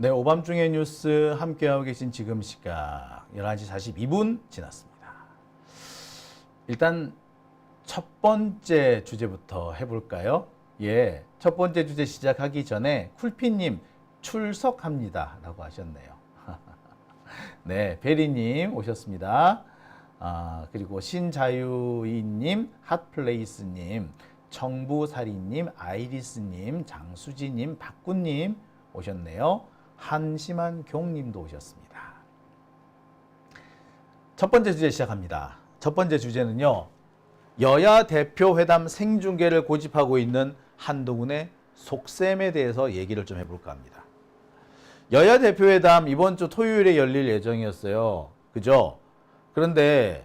네, 오밤중의 뉴스 함께하고 계신 지금 시각 11시 42분 지났습니다. 일단 첫 번째 주제부터 해볼까요? 예, 첫 번째 주제 시작하기 전에 쿨피님 출석합니다. 라고 하셨네요. 네, 베리님 오셨습니다. 아, 그리고 신자유이님, 핫플레이스님, 청부사리님, 아이리스님, 장수지님, 박구님 오셨네요. 한심한 경님도 오셨습니다. 첫 번째 주제 시작합니다. 첫 번째 주제는요. 여야 대표 회담 생중계를 고집하고 있는 한동훈의 속셈에 대해서 얘기를 좀 해볼까 합니다. 여야 대표 회담 이번 주 토요일에 열릴 예정이었어요. 그죠? 그런데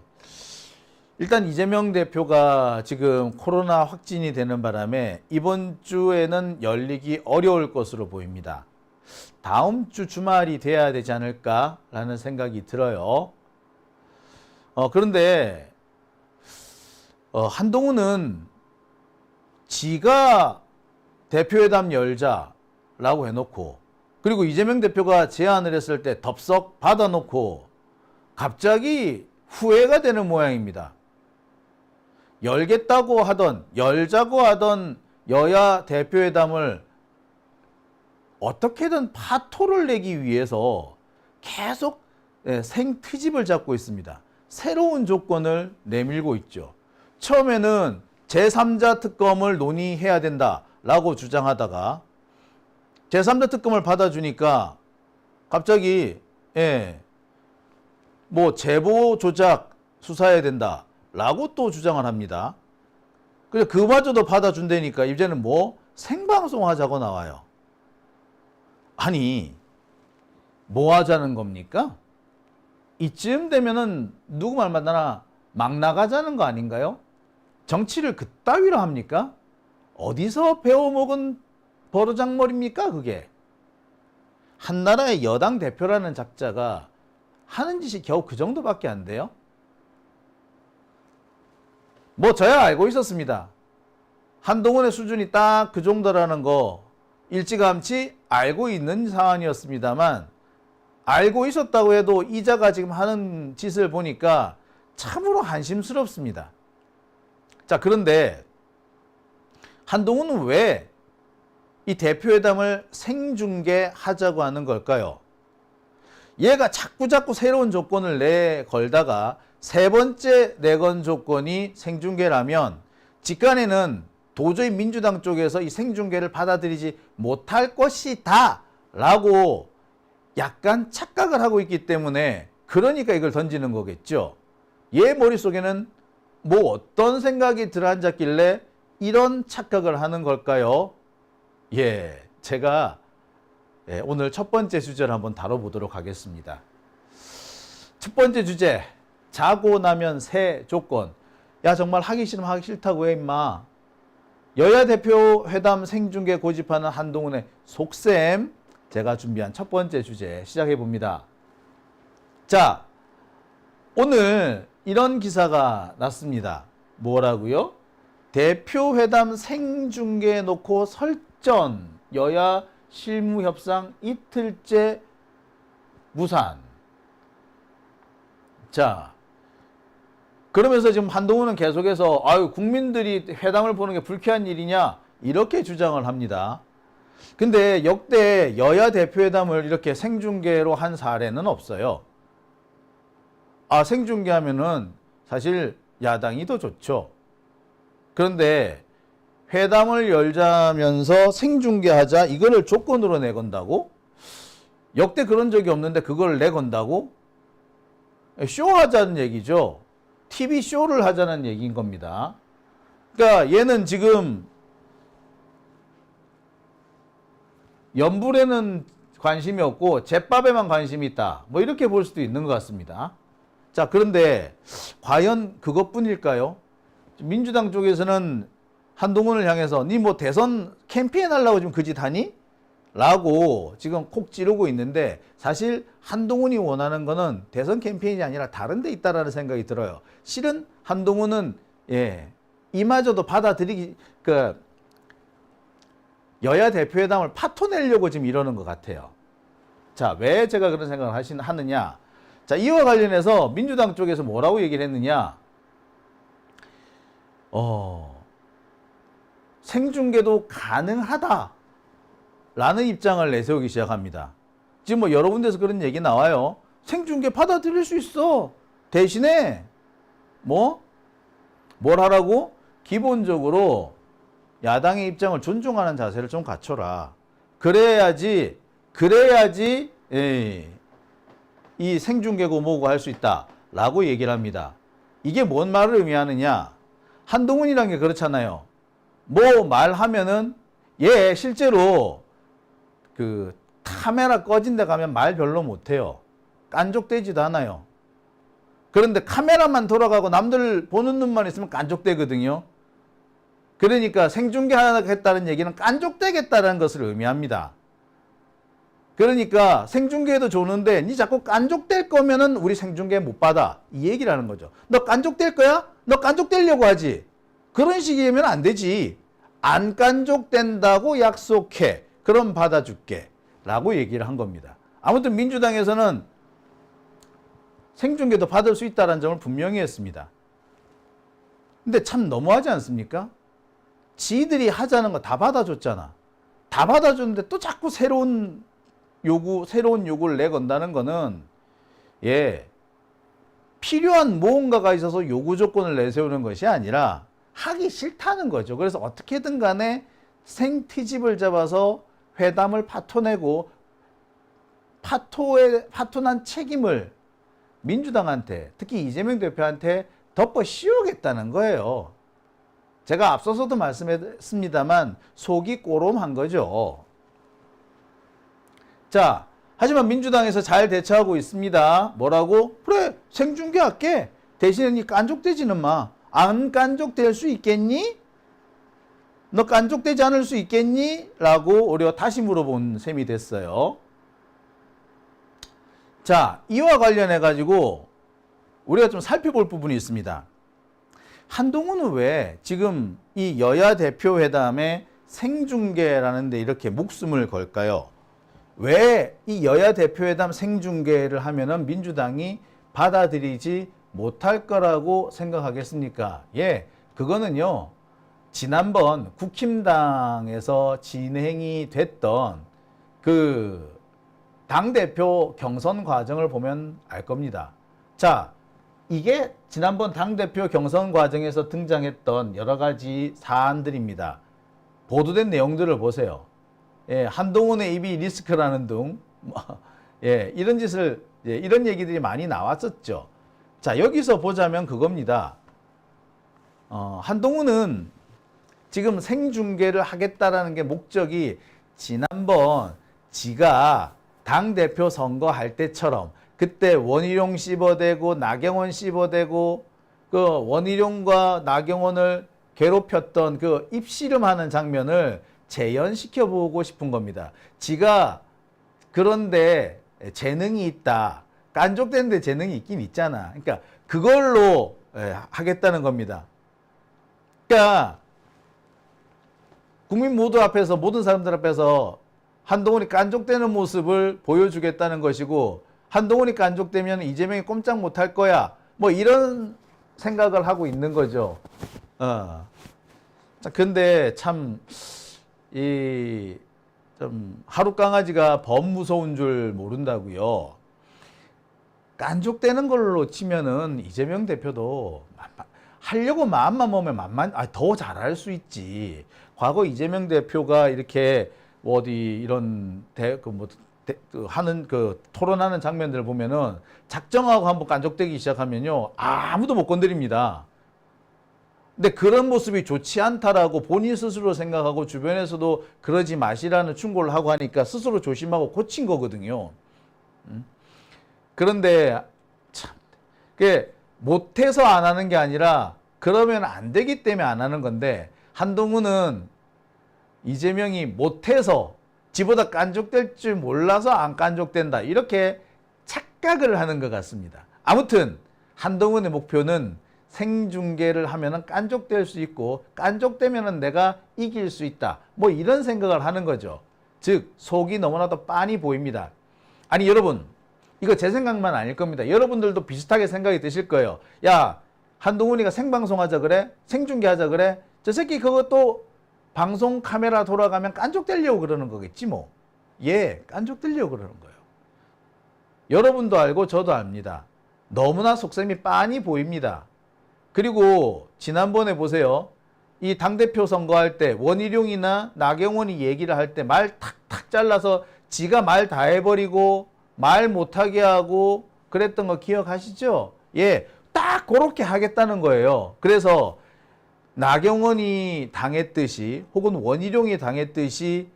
일단 이재명 대표가 지금 코로나 확진이 되는 바람에 이번 주에는 열리기 어려울 것으로 보입니다. 다음 주 주말이 돼야 되지 않을까라는 생각이 들어요. 어, 그런데 어, 한동훈은 지가 대표회담 열자라고 해놓고 그리고 이재명 대표가 제안을 했을 때 덥석 받아놓고 갑자기 후회가 되는 모양입니다. 열겠다고 하던 열자고 하던 여야 대표회담을 어떻게든 파토를 내기 위해서 계속 예, 생트집을 잡고 있습니다. 새로운 조건을 내밀고 있죠. 처음에는 제3자 특검을 논의해야 된다라고 주장하다가 제3자 특검을 받아주니까 갑자기 예, 뭐 제보 조작 수사해야 된다라고 또 주장을 합니다. 그래서 그마저도 받아준다니까 이제는 뭐 생방송 하자고 나와요. 아니 뭐 하자는 겁니까? 이쯤 되면은 누구 말 만나나 막 나가자는 거 아닌가요? 정치를 그따위로 합니까? 어디서 배워먹은 버르장머리입니까 그게? 한 나라의 여당 대표라는 작자가 하는 짓이 겨우 그 정도밖에 안 돼요? 뭐 저야 알고 있었습니다. 한동훈의 수준이 딱 그 정도라는 거 일찌감치 알고 있는 사안이었습니다만 알고 있었다고 해도 이자가 지금 하는 짓을 보니까 참으로 한심스럽습니다. 자, 그런데 한동훈은 왜 이 대표회담을 생중계하자고 하는 걸까요? 얘가 자꾸 자꾸 새로운 조건을 내걸다가 세 번째 내건 조건이 생중계라면 직간에는 도저히 민주당 쪽에서 이 생중계를 받아들이지 못할 것이다 라고 약간 착각을 하고 있기 때문에 그러니까 이걸 던지는 거겠죠. 얘 머릿속에는 뭐 어떤 생각이 들어앉았길래 이런 착각을 하는 걸까요? 예, 제가 예, 오늘 첫 번째 주제를 한번 다뤄보도록 하겠습니다. 첫 번째 주제, 자고 나면 새 조건. 야, 정말 하기 싫으면 하기 싫다고 해, 임마. 여야 대표 회담 생중계 고집하는 한동훈의 속셈. 제가 준비한 첫 번째 주제 시작해 봅니다. 자, 오늘 이런 기사가 났습니다. 뭐라고요? 대표 회담 생중계 놓고 설전 여야 실무 협상 이틀째 무산. 자, 그러면서 지금 한동훈은 계속해서 아유 국민들이 회담을 보는 게 불쾌한 일이냐 이렇게 주장을 합니다. 근데 역대 여야 대표회담을 이렇게 생중계로 한 사례는 없어요. 아 생중계하면은 사실 야당이 더 좋죠. 그런데 회담을 열자면서 생중계하자 이거를 조건으로 내건다고? 역대 그런 적이 없는데 그걸 내건다고? 쇼하자는 얘기죠. TV 쇼를 하자는 얘기인 겁니다. 그러니까 얘는 지금 연불에는 관심이 없고 제밥에만 관심이 있다. 뭐 이렇게 볼 수도 있는 것 같습니다. 자, 그런데 과연 그것뿐일까요? 민주당 쪽에서는 한동훈을 향해서 니 뭐 대선 캠페인 하려고 지금 그 짓 하니? 라고 지금 콕 찌르고 있는데 사실 한동훈이 원하는 거는 대선 캠페인이 아니라 다른 데 있다라는 생각이 들어요. 실은 한동훈은 예, 이마저도 받아들이기 그 여야 대표회담을 파토내려고 지금 이러는 것 같아요. 자, 왜 제가 그런 생각을 하신, 하느냐? 자, 이와 관련해서 민주당 쪽에서 뭐라고 얘기를 했느냐? 어, 생중계도 가능하다. 라는 입장을 내세우기 시작합니다. 지금 뭐 여러 군데서 그런 얘기 나와요. 생중계 받아들일 수 있어. 대신에, 뭐? 뭘 하라고? 기본적으로 야당의 입장을 존중하는 자세를 좀 갖춰라. 그래야지, 그래야지, 예, 이 생중계고 뭐고 할 수 있다. 라고 얘기를 합니다. 이게 뭔 말을 의미하느냐? 한동훈이란 게 그렇잖아요. 뭐 말하면은, 얘 실제로 그 카메라 꺼진 데 가면 말 별로 못해요. 깐족되지도 않아요. 그런데 카메라만 돌아가고 남들 보는 눈만 있으면 깐족되거든요. 그러니까 생중계 하겠다는 얘기는 깐족되겠다는 것을 의미합니다. 그러니까 생중계도 좋은데 니 자꾸 깐족될 거면은 우리 생중계 못 받아. 이 얘기라는 거죠. 너 깐족될 거야? 너 깐족되려고 하지. 그런 식이면 안 되지. 안 깐족된다고 약속해. 그럼 받아줄게. 라고 얘기를 한 겁니다. 아무튼 민주당에서는 생중계도 받을 수 있다는 점을 분명히 했습니다. 근데 참 너무하지 않습니까? 지들이 하자는 거 다 받아줬잖아. 다 받아줬는데 또 자꾸 새로운 요구, 새로운 요구를 내건다는 거는, 예, 필요한 무언가가 있어서 요구 조건을 내세우는 것이 아니라 하기 싫다는 거죠. 그래서 어떻게든 간에 생티집을 잡아서 회담을 파토내고 파토에, 파토난 책임을 민주당한테, 특히 이재명 대표한테 덮어 씌우겠다는 거예요. 제가 앞서서도 말씀했습니다만 속이 꼬롬한 거죠. 자, 하지만 민주당에서 잘 대처하고 있습니다. 뭐라고? 그래, 생중계 할게. 대신에 니 깐족되지는 마. 안 깐족될 수 있겠니? 너 깐족되지 않을 수 있겠니? 라고 오히려 다시 물어본 셈이 됐어요. 자, 이와 관련해 가지고 우리가 좀 살펴볼 부분이 있습니다. 한동훈은 왜 지금 이 여야 대표 회담에 생중계라는 데 이렇게 목숨을 걸까요? 왜 이 여야 대표 회담 생중계를 하면은 민주당이 받아들이지 못할 거라고 생각하겠습니까? 예, 그거는요. 지난번 국힘당에서 진행이 됐던 그 당대표 경선 과정을 보면 알 겁니다. 자, 이게 지난번 당대표 경선 과정에서 등장했던 여러 가지 사안들입니다. 보도된 내용들을 보세요. 예, 한동훈의 입이 리스크라는 등, 뭐, 예, 이런 짓을, 예, 이런 얘기들이 많이 나왔었죠. 자, 여기서 보자면 그겁니다. 어, 한동훈은 지금 생중계를 하겠다라는 게 목적이 지난번 지가 당대표 선거할 때처럼 그때 원희룡 씹어대고 나경원 씹어대고 그 원희룡과 나경원을 괴롭혔던 그 입씨름하는 장면을 재현시켜 보고 싶은 겁니다. 지가 그런데 재능이 있다. 깐족된데 재능이 있긴 있잖아. 그러니까 그걸로 예, 하겠다는 겁니다. 그러니까 국민 모두 앞에서 모든 사람들 앞에서 한동훈이 깐족되는 모습을 보여주겠다는 것이고 한동훈이 깐족되면 이재명이 꼼짝 못할 거야. 뭐 이런 생각을 하고 있는 거죠. 어. 자, 근데 참, 이, 좀, 하루 강아지가 범 무서운 줄 모른다고요. 깐족되는 걸로 치면은 이재명 대표도 하려고 마음만 먹으면 만만, 아, 더 잘할 수 있지. 과거 이재명 대표가 이렇게 뭐 어디 이런 대, 그그 하는 그 토론하는 장면들을 보면은 작정하고 한번 깐족되기 시작하면요. 아무도 못 건드립니다. 근데 그런 모습이 좋지 않다라고 본인 스스로 생각하고 주변에서도 그러지 마시라는 충고를 하고 하니까 스스로 조심하고 고친 거거든요. 음? 그런데 참, 그게 못해서 안 하는 게 아니라 그러면 안 되기 때문에 안 하는 건데 한동훈은 이재명이 못해서 지보다 깐족될 줄 몰라서 안 깐족된다. 이렇게 착각을 하는 것 같습니다. 아무튼 한동훈의 목표는 생중계를 하면은 깐족될 수 있고 깐족되면은 내가 이길 수 있다. 뭐 이런 생각을 하는 거죠. 즉 속이 너무나도 빤히 보입니다. 아니 여러분 이거 제 생각만 아닐 겁니다. 여러분들도 비슷하게 생각이 드실 거예요. 야 한동훈이가 생방송 하자 그래? 생중계 하자 그래? 저 새끼 그것도 방송 카메라 돌아가면 깐족되려고 그러는 거겠지 뭐. 예, 깐족되려고 그러는 거예요. 여러분도 알고 저도 압니다. 너무나 속셈이 빤히 보입니다. 그리고 지난번에 보세요. 이 당대표 선거할 때 원희룡이나 나경원이 얘기를 할 때 말 탁탁 잘라서 지가 말 다 해버리고 말 못하게 하고 그랬던 거 기억하시죠? 예, 딱 그렇게 하겠다는 거예요. 그래서 나경원이 당했듯이 혹은 원희룡이 당했듯이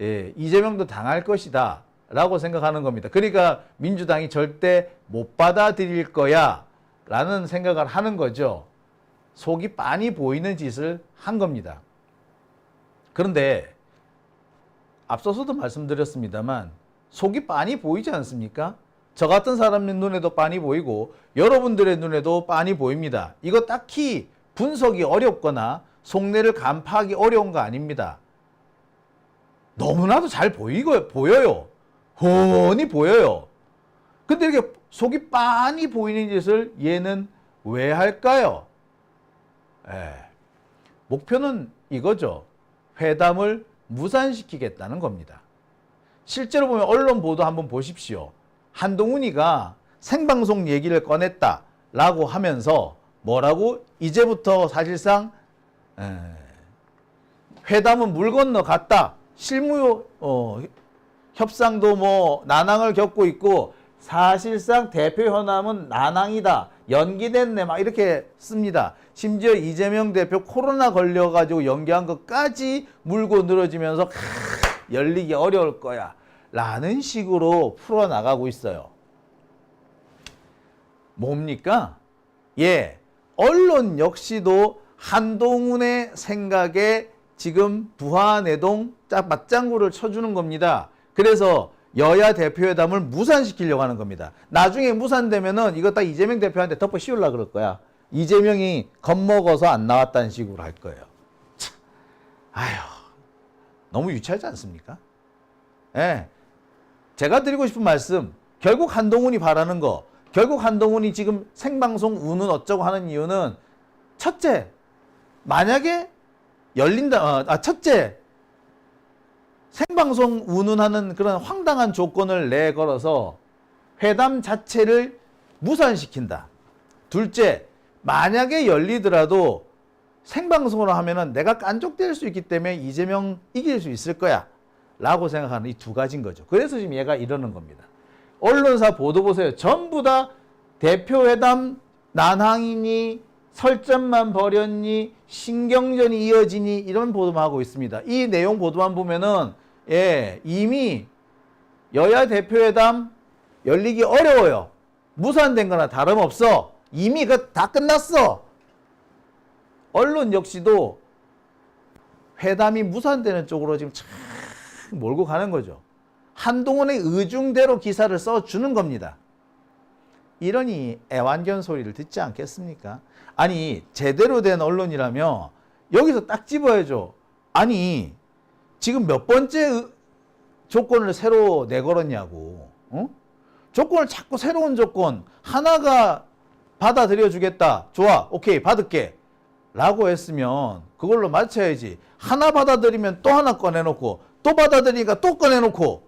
예, 이재명도 당할 것이다. 라고 생각하는 겁니다. 그러니까 민주당이 절대 못 받아들일 거야. 라는 생각을 하는 거죠. 속이 빤히 보이는 짓을 한 겁니다. 그런데 앞서서도 말씀드렸습니다만 속이 빤히 보이지 않습니까? 저 같은 사람 눈에도 빤히 보이고 여러분들의 눈에도 빤히 보입니다. 이거 딱히 분석이 어렵거나 속내를 간파하기 어려운 거 아닙니다. 너무나도 잘 보이고 보여요. 훤히 보여요. 근데 이렇게 속이 빤히 보이는 짓을 얘는 왜 할까요? 예. 목표는 이거죠. 회담을 무산시키겠다는 겁니다. 실제로 보면 언론 보도 한번 보십시오. 한동훈이가 생방송 얘기를 꺼냈다라고 하면서 뭐라고 이제부터 사실상 에, 회담은 물 건너 갔다. 실무 어, 협상도 뭐 난항을 겪고 있고 사실상 대표 현황은 난항이다. 연기됐네. 막 이렇게 씁니다. 심지어 이재명 대표 코로나 걸려가지고 연기한 것까지 물고 늘어지면서 크, 열리기 어려울 거야. 라는 식으로 풀어나가고 있어요. 뭡니까? 예. 언론 역시도 한동훈의 생각에 지금 부하내동 짝 맞장구를 쳐주는 겁니다. 그래서 여야 대표회담을 무산시키려고 하는 겁니다. 나중에 무산되면은 이거 딱 이재명 대표한테 덮어 씌우려 그럴 거야. 이재명이 겁먹어서 안 나왔다는 식으로 할 거예요. 참, 아휴, 너무 유치하지 않습니까? 예. 제가 드리고 싶은 말씀, 결국 한동훈이 바라는 거, 결국 한동훈이 지금 생방송 우는 어쩌고 하는 이유는 첫째, 만약에 열린다, 어, 아, 첫째, 생방송 운운하는 그런 황당한 조건을 내걸어서 회담 자체를 무산시킨다. 둘째, 만약에 열리더라도 생방송으로 하면은 내가 깐족될 수 있기 때문에 이재명 이길 수 있을 거야. 라고 생각하는 이 두 가지인 거죠. 그래서 지금 얘가 이러는 겁니다. 언론사 보도 보세요. 전부 다 대표회담 난항이니 설전만 벌였니 신경전이 이어지니 이런 보도만 하고 있습니다. 이 내용 보도만 보면은 예, 이미 여야 대표회담 열리기 어려워요. 무산된 거나 다름없어. 이미 그 다 끝났어. 언론 역시도 회담이 무산되는 쪽으로 지금 참 몰고 가는 거죠. 한동훈의 의중대로 기사를 써주는 겁니다. 이러니 애완견 소리를 듣지 않겠습니까? 아니 제대로 된 언론이라면 여기서 딱 집어야죠. 아니 지금 몇 번째 조건을 새로 내걸었냐고. 어? 조건을 자꾸 새로운 조건 하나가 받아들여 주겠다. 좋아. 오케이. 받을게. 라고 했으면 그걸로 맞춰야지. 하나 받아들이면 또 하나 꺼내놓고 또 받아들이니까 또 꺼내놓고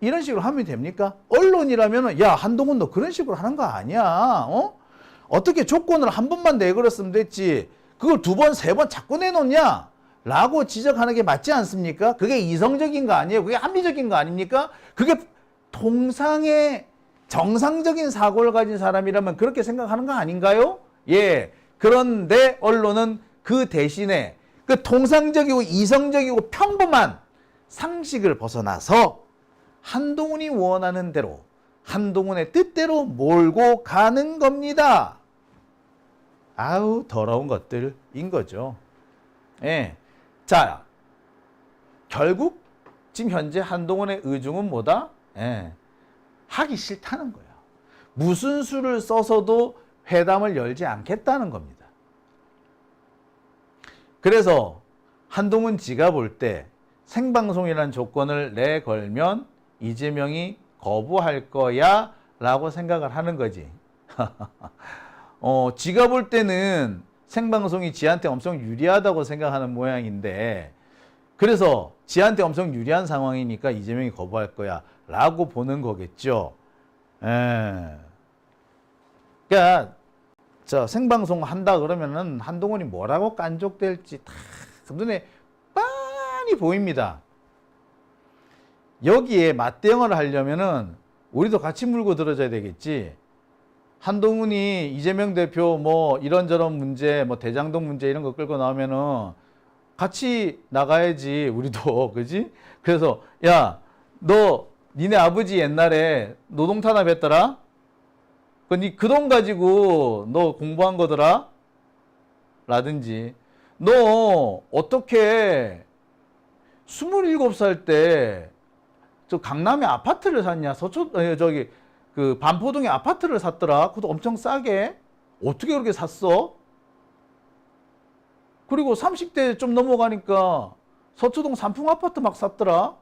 이런 식으로 하면 됩니까? 언론이라면 야 한동훈 너 그런 식으로 하는 거 아니야. 어? 어떻게 조건을 한 번만 내걸었으면 됐지. 그걸 두 번, 세 번 자꾸 내놓냐? 라고 지적하는 게 맞지 않습니까? 그게 이성적인 거 아니에요? 그게 합리적인 거 아닙니까? 그게 통상의 정상적인 사고를 가진 사람이라면 그렇게 생각하는 거 아닌가요? 예. 그런데 언론은 그 대신에 그 통상적이고 이성적이고 평범한 상식을 벗어나서 한동훈이 원하는 대로 한동훈의 뜻대로 몰고 가는 겁니다. 아우 더러운 것들인 거죠. 예. 자, 결국 지금 현재 한동훈의 의중은 뭐다? 예. 하기 싫다는 거예요. 무슨 수를 써서도 회담을 열지 않겠다는 겁니다. 그래서 한동훈 지가 볼 때 생방송이라는 조건을 내걸면 이재명이 거부할 거야 라고 생각을 하는 거지. 어, 지가 볼 때는 생방송이 지한테 엄청 유리하다고 생각하는 모양인데 그래서 지한테 엄청 유리한 상황이니까 이재명이 거부할 거야 라고 보는 거겠죠. 예. 그러니까 저 생방송 한다 그러면은 한동훈이 뭐라고 깐족될지 다 눈에 빤히 보입니다. 여기에 맞대응을 하려면은 우리도 같이 물고 들어줘야 되겠지. 한동훈이 이재명 대표 뭐 이런저런 문제, 뭐 대장동 문제 이런 거 끌고 나오면은 같이 나가야지 우리도 그지? 그래서 야 너 니네 아버지 옛날에 노동 탄압했더라? 그니 그 돈 가지고 너 공부한 거더라? 라든지 너 어떻게 27살 때 저 강남에 아파트를 샀냐? 서초 어, 저기 그 반포동에 아파트를 샀더라. 그것도 엄청 싸게. 어떻게 그렇게 샀어? 그리고 30대 좀 넘어가니까 서초동 삼풍 아파트 막 샀더라.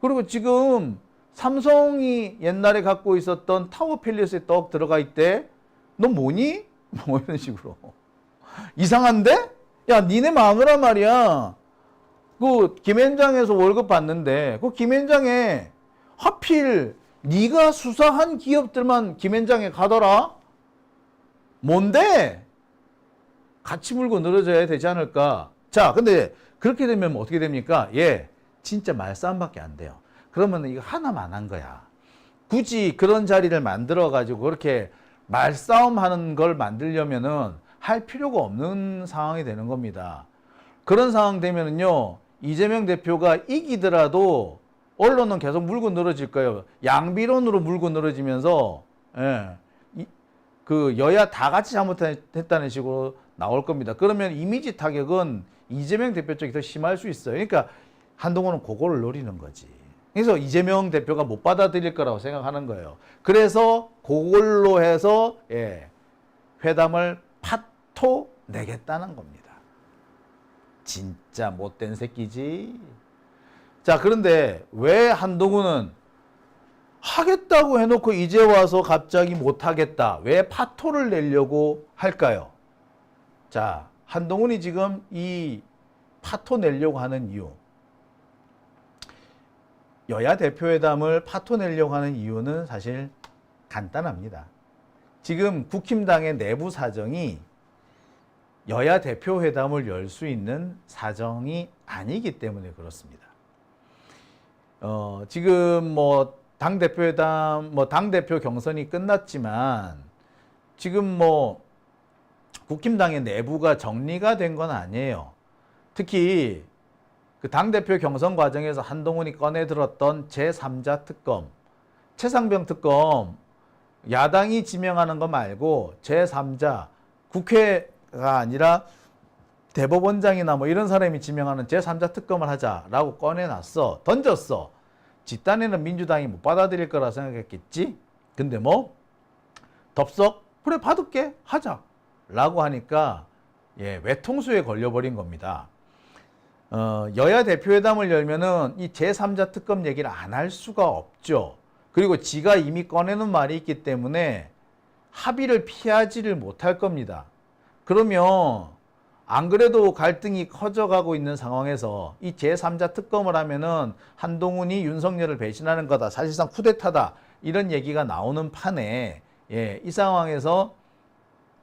그리고 지금 삼성이 옛날에 갖고 있었던 타워 팰리스에 떡 들어가 있대. 너 뭐니? 뭐 이런 식으로. 이상한데? 야, 니네 마누라 말이야. 그 김현장에서 월급 받는데 그 김현장에 하필 네가 수사한 기업들만 김현장에 가더라. 뭔데? 같이 물고 늘어져야 되지 않을까? 자, 근데 그렇게 되면 뭐 어떻게 됩니까? 예, 진짜 말싸움밖에 안 돼요. 그러면 이거 하나만 한 거야. 굳이 그런 자리를 만들어 가지고 그렇게 말싸움 하는 걸 만들려면은 할 필요가 없는 상황이 되는 겁니다. 그런 상황 되면은요, 이재명 대표가 이기더라도 언론은 계속 물고 늘어질 거예요. 양비론으로 물고 늘어지면서, 예, 이- 그 여야 다 같이 잘못했다는 식으로 나올 겁니다. 그러면 이미지 타격은 이재명 대표 쪽이 더 심할 수 있어요. 그러니까 한동훈은 그거를 노리는 거지. 그래서 이재명 대표가 못 받아들일 거라고 생각하는 거예요. 그래서 그걸로 해서 예, 회담을 파토 내겠다는 겁니다. 진짜 못된 새끼지. 자, 그런데 왜 한동훈은 하겠다고 해놓고 이제 와서 갑자기 못하겠다. 왜 파토를 내려고 할까요? 자, 한동훈이 지금 이 파토 내려고 하는 이유. 여야 대표회담을 파토 내려고 하는 이유는 사실 간단합니다. 지금 국힘당의 내부 사정이 여야 대표회담을 열 수 있는 사정이 아니기 때문에 그렇습니다. 어, 지금 뭐 당대표회담, 뭐 당대표 경선이 끝났지만 지금 뭐 국힘당의 내부가 정리가 된 건 아니에요. 특히 그 당대표 경선 과정에서 한동훈이 꺼내 들었던 제3자 특검, 최상병 특검, 야당이 지명하는 거 말고 제3자, 국회가 아니라 대법원장이나 뭐 이런 사람이 지명하는 제3자 특검을 하자라고 꺼내놨어. 던졌어. 집단에는 민주당이 못 받아들일 거라 생각했겠지? 근데 뭐, 덥석, 그래, 받을게. 하자. 라고 하니까, 예, 외통수에 걸려버린 겁니다. 어, 여야 대표회담을 열면은 이 제3자 특검 얘기를 안 할 수가 없죠. 그리고 지가 이미 꺼내는 말이 있기 때문에 합의를 피하지를 못할 겁니다. 그러면 안 그래도 갈등이 커져가고 있는 상황에서 이 제3자 특검을 하면은 한동훈이 윤석열을 배신하는 거다. 사실상 쿠데타다. 이런 얘기가 나오는 판에 예, 이 상황에서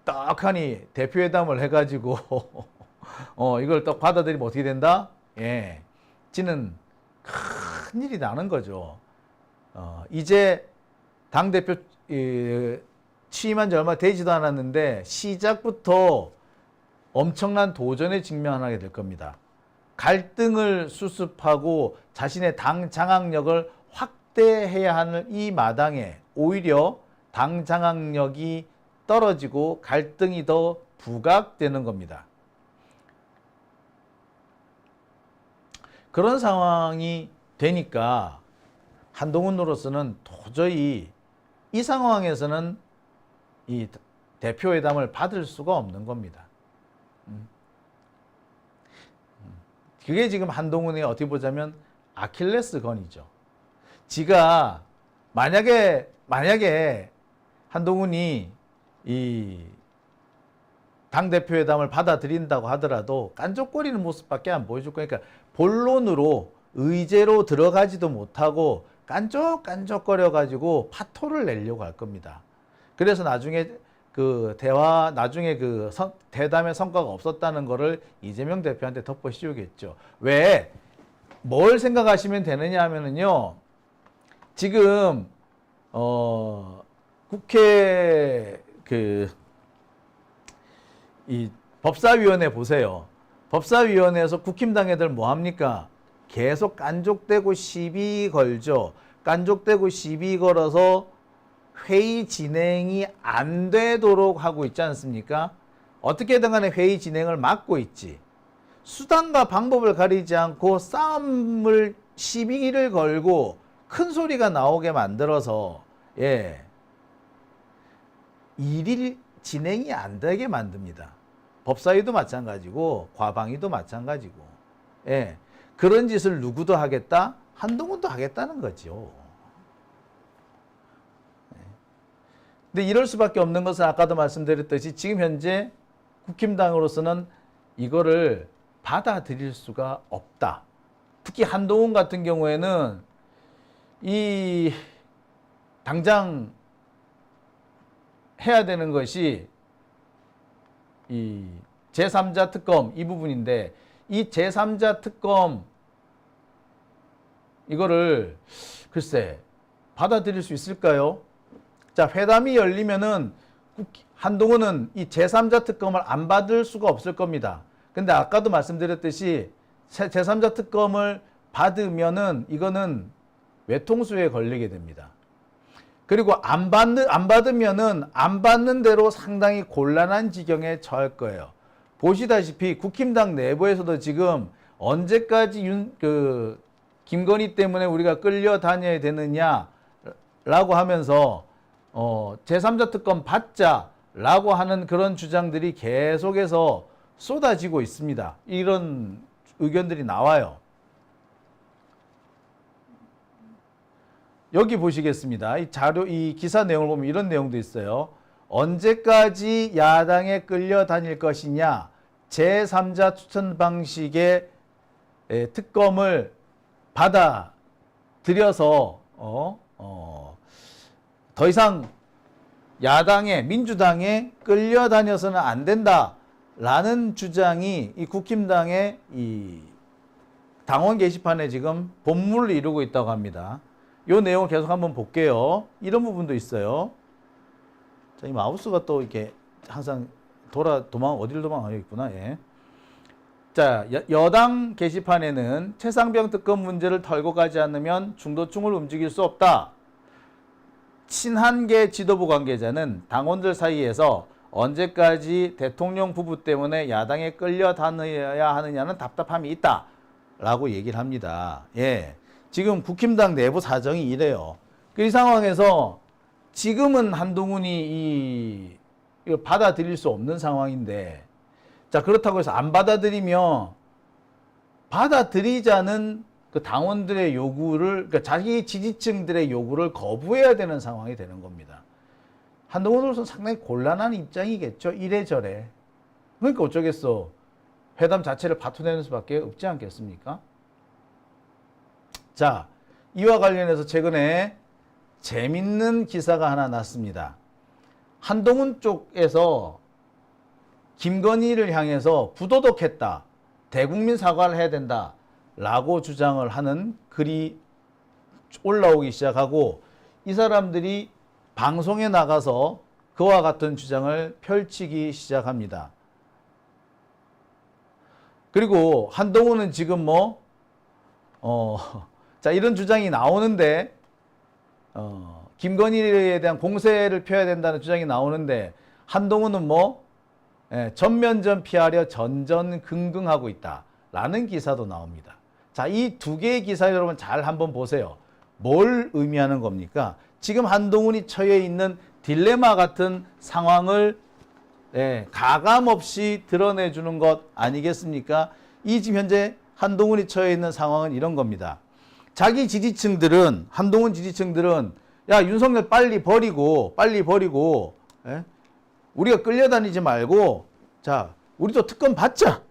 떡하니 대표회담을 해가지고 어, 이걸 딱 받아들이면 어떻게 된다? 예. 지는 큰 일이 나는 거죠. 어, 이제 당대표 이, 취임한 지 얼마 되지도 않았는데 시작부터 엄청난 도전에 직면하게 될 겁니다. 갈등을 수습하고 자신의 당 장악력을 확대해야 하는 이 마당에 오히려 당 장악력이 떨어지고 갈등이 더 부각되는 겁니다. 그런 상황이 되니까 한동훈으로서는 도저히 이 상황에서는 이 대표회담을 받을 수가 없는 겁니다. 음. 음. 그게 지금 한동훈의 어떻게 보자면 아킬레스건이죠. 지가 만약에 만약에 한동훈이 이 당대표회담을 받아들인다고 하더라도 깐족거리는 모습밖에 안 보여줄 거니까 본론으로 의제로 들어가지도 못하고 깐족깐족거려 가지고 파토를 내려고 할 겁니다. 그래서 나중에 그 대화 나중에 그 선- 대담의 성과가 없었다는 거를 이재명 대표한테 덮어 씌우겠죠. 왜? 뭘 생각하시면 되느냐 하면은요. 지금 어 국회 그 이 법사위원회 보세요. 법사위원회에서 국힘당 애들 뭐 합니까? 계속 깐족대고 시비 걸죠. 깐족대고 시비 걸어서 회의 진행이 안 되도록 하고 있지 않습니까? 어떻게든 간에 회의 진행을 막고 있지. 수단과 방법을 가리지 않고 싸움을 시비를 걸고 큰 소리가 나오게 만들어서 예 일이 진행이 안 되게 만듭니다. 법사위도 마찬가지고 과방위도 마찬가지고 예 그런 짓을 누구도 하겠다 한동훈도 하겠다는 거죠. 예. 근데 이럴 수밖에 없는 것은 아까도 말씀드렸듯이 지금 현재 국힘당으로서는 이거를 받아들일 수가 없다. 특히 한동훈 같은 경우에는 이 당장 해야 되는 것이 이 제3자 특검 이 부분인데 이 제3자 특검 이거를 글쎄 받아들일 수 있을까요? 자, 회담이 열리면은 국- 한동훈은 이 제3자 특검을 안 받을 수가 없을 겁니다. 근데 아까도 말씀드렸듯이 제- 제3자 특검을 받으면은 이거는 외통수에 걸리게 됩니다. 그리고 안 받는 안 받으면은 안 받는 대로 상당히 곤란한 지경에 처할 거예요. 보시다시피 국힘당 내부에서도 지금 언제까지 윤 그 김건희 때문에 우리가 끌려다녀야 되느냐라고 하면서 어 제3자 특검 받자라고 하는 그런 주장들이 계속해서 쏟아지고 있습니다. 이런 의견들이 나와요. 여기 보시겠습니다. 이 자료, 이 기사 내용을 보면 이런 내용도 있어요. 언제까지 야당에 끌려다닐 것이냐, 제3자 추천 방식의 에, 특검을 받아들여서, 어, 어, 더 이상 야당에, 민주당에 끌려다녀서는 안 된다라는 주장이 이 국힘당의 이 당원 게시판에 지금 본물을 이루고 있다고 합니다. 이 내용을 계속 한번 볼게요. 이런 부분도 있어요. 자, 이 마우스가 또 이렇게 항상 돌아 도망 어디를 도망가고 있구나. 예. 자, 여, 여당 게시판에는 최상병 특검 문제를 털고 가지 않으면 중도층을 움직일 수 없다. 친한계 지도부 관계자는 당원들 사이에서 언제까지 대통령 부부 때문에 야당에 끌려 다녀야 하느냐는 답답함이 있다. 라고 얘기를 합니다. 예. 지금 국힘당 내부 사정이 이래요. 그 이 상황에서 지금은 한동훈이 이, 받아들일 수 없는 상황인데, 자, 그렇다고 해서 안 받아들이면 받아들이자는 그 당원들의 요구를, 그러니까 자기 지지층들의 요구를 거부해야 되는 상황이 되는 겁니다. 한동훈으로서는 상당히 곤란한 입장이겠죠. 이래저래. 그러니까 어쩌겠어. 회담 자체를 파토내는 수밖에 없지 않겠습니까? 자, 이와 관련해서 최근에 재밌는 기사가 하나 났습니다. 한동훈 쪽에서 김건희를 향해서 부도덕했다. 대국민 사과를 해야 된다. 라고 주장을 하는 글이 올라오기 시작하고 이 사람들이 방송에 나가서 그와 같은 주장을 펼치기 시작합니다. 그리고 한동훈은 지금 뭐, 어, 자, 이런 주장이 나오는데, 어, 김건희에 대한 공세를 펴야 된다는 주장이 나오는데, 한동훈은 뭐, 예, 전면전 피하려 전전긍긍하고 있다. 라는 기사도 나옵니다. 자, 이 두 개의 기사 여러분 잘 한번 보세요. 뭘 의미하는 겁니까? 지금 한동훈이 처해 있는 딜레마 같은 상황을 예, 가감 없이 드러내주는 것 아니겠습니까? 이 지금 현재 한동훈이 처해 있는 상황은 이런 겁니다. 자기 지지층들은, 한동훈 지지층들은 야 윤석열 빨리 버리고 빨리 버리고 예? 우리가 끌려다니지 말고 자 우리도 특검 받자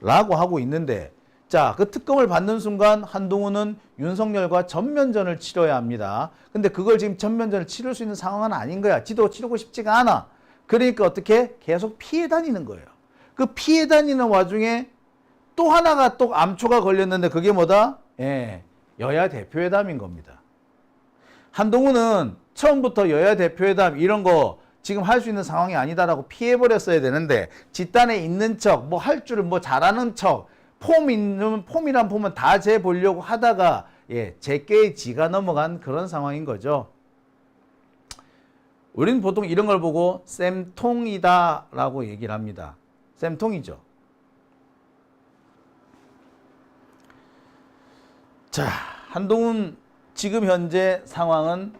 라고 하고 있는데 자 그 특검을 받는 순간 한동훈은 윤석열과 전면전을 치러야 합니다. 근데 그걸 지금 전면전을 치를 수 있는 상황은 아닌 거야. 지도 치르고 싶지가 않아. 그러니까 어떻게 계속 피해 다니는 거예요. 그 피해 다니는 와중에 또 하나가 또 암초가 걸렸는데 그게 뭐다? 예, 여야 대표회담인 겁니다. 한동훈은 처음부터 여야 대표회담 이런 거 지금 할 수 있는 상황이 아니다라고 피해버렸어야 되는데 집단에 있는 척, 뭐 할 줄을 뭐 잘하는 척, 폼 있는 폼이란 폼은 다 재보려고 하다가 예, 제게 지가 넘어간 그런 상황인 거죠. 우리는 보통 이런 걸 보고 쌤통이다라고 얘기를 합니다. 쌤통이죠. 자, 한동훈 지금 현재 상황은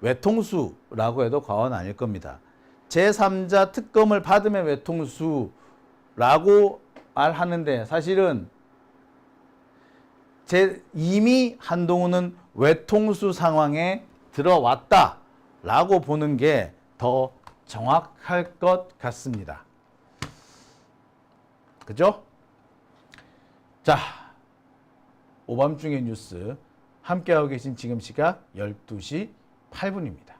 외통수라고 해도 과언 아닐 겁니다. 제3자 특검을 받으면 외통수라고 말하는데 사실은 제 이미 한동훈은 외통수 상황에 들어왔다라고 보는 게 더 정확할 것 같습니다. 그죠? 자, 오밤중의 뉴스 함께하고 계신 지금 시각 12시 8분입니다.